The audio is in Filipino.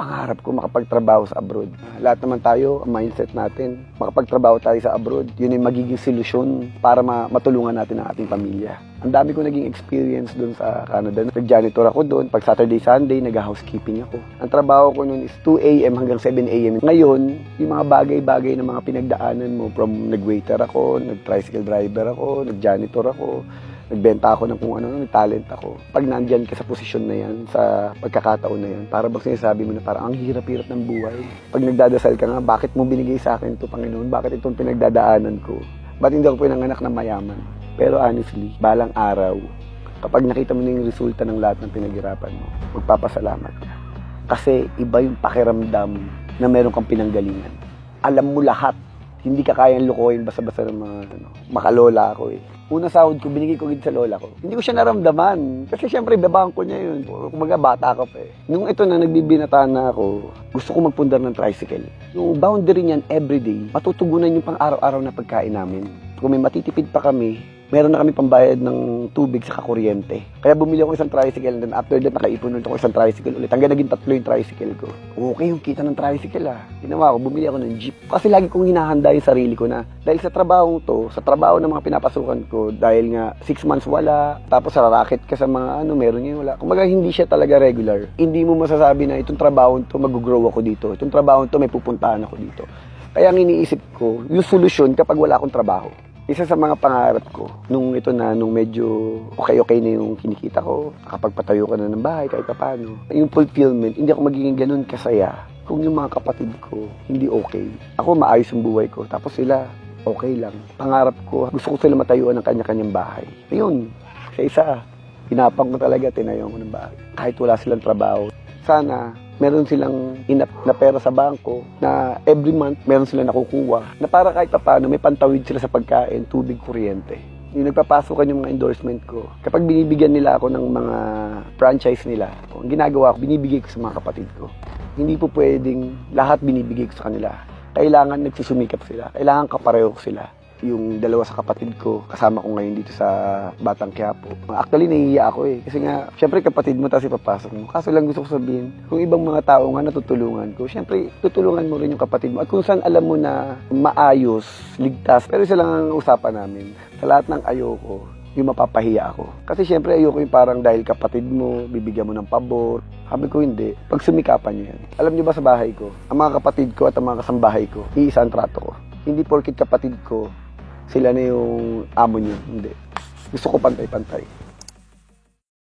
pangarap ko makapagtrabaho sa abroad. Lahat naman tayo, ang mindset natin, makapagtrabaho tayo sa abroad. Yun yung magiging solusyon para ma- matulungan natin ang ating pamilya. Ang dami ko naging experience doon sa Canada. Nag-janitor ako doon. Pag Saturday, Sunday, nag-housekeeping ako. Ang trabaho ko noon is 2 a.m. hanggang 7 a.m. Ngayon, yung mga bagay-bagay na mga pinagdaanan mo from nag-waiter ako, nag-tricycle driver ako, nag-janitor ako, nagbenta ako ng kung ano, may talent ako. Pag nandyan ka sa posisyon na yan, sa pagkakataon na yan, para bang sinasabi mo na parang ang hirap-hirap ng buhay. Pag nagdadasal ka nga, bakit mo binigay sa akin ito, Panginoon? Bakit itong pinagdadaanan ko? Ba't hindi ako pinanganak na mayaman? Pero honestly, balang araw, kapag nakita mo na yung resulta ng lahat ng pinaghirapan mo, magpapasalamat ka. Kasi iba yung pakiramdam na meron kang pinanggalingan. Alam mo lahat. Hindi ka kayang lukoyin basta-basta ng mga ano, makalola ako eh. Una sahod ko, binigay ko gid sa lola ko. Hindi ko siya naramdaman. Kasi syempre, babang ko niya yun. Kumaga, bata ka pa eh. Nung ito na, nagbibinataan na ako, gusto ko magpundar ng tricycle. Yung boundary niyan, everyday, matutugunan yung pang araw-araw na pagkain namin. Kung may matitipid pa kami, meron na kami pambayad ng tubig sa kakuryente. Kaya bumili ako isang tricycle and then after that nakaipon ulit ako isang tricycle ulit. Hanggang naging tatlo yung tricycle ko. Okay yung kita ng tricycle ah. Ginawa ko, bumili ako ng jeep. Kasi lagi kong hinahanda yung sarili ko na dahil sa trabaho to, sa trabaho ng mga pinapasukan ko, dahil nga six months wala, tapos rarakit ka sa mga ano, meron yun wala. Kumbaga hindi siya talaga regular. Hindi mo masasabi na itong trabaho to mag-grow ako dito. Itong trabaho to may pupuntahan ako dito. Kaya ang iniisip ko, yung solusyon kapag wala akong trabaho isa sa mga pangarap ko, nung ito na, nung medyo okay-okay na yung kinikita ko, nakapagpatayo ka na ng bahay kahit pa paano, yung fulfillment, hindi ako magiging ganun kasaya kung yung mga kapatid ko hindi okay. Ako maayos yung buhay ko, tapos sila okay lang. Pangarap ko, gusto ko sila matayuan ng kanya-kanyang bahay. Ayun, sa isa, pinapang ko talaga, tinayo ko ng bahay. Kahit wala silang trabaho. Sana, meron silang inap na pera sa bangko na every month meron silang nakukuha na para kahit paano may pantawid sila sa pagkain, tubig, kuryente. Yung nagpapasok yung mga endorsement ko, kapag binibigyan nila ako ng mga franchise nila, ang ginagawa ko, binibigay ko sa mga kapatid ko. Hindi po pwedeng lahat binibigay ko sa kanila. Kailangan nagsusumikap sila. Kailangan kapareho sila yung dalawa sa kapatid ko, kasama ko ngayon dito sa Batang Quiapo. Actually, nahihiya ako eh. Kasi nga, syempre kapatid mo, tapos ipapasok mo. Kaso lang gusto ko sabihin, kung ibang mga tao nga natutulungan ko, syempre, tutulungan mo rin yung kapatid mo. At kung saan alam mo na maayos, ligtas, pero isa lang ang usapan namin. Sa lahat ng ayoko, yung mapapahiya ako. Kasi syempre ayoko yung parang dahil kapatid mo, bibigyan mo ng pabor. Sabi ko hindi. Pag sumikapan nyo yan. Alam nyo ba sa bahay ko, ang mga kapatid ko at ang mga kasambahay ko, iisa ang trato ko. Hindi porkit kapatid ko, sila na yung amo nyo. Hindi. Gusto ko pantay-pantay.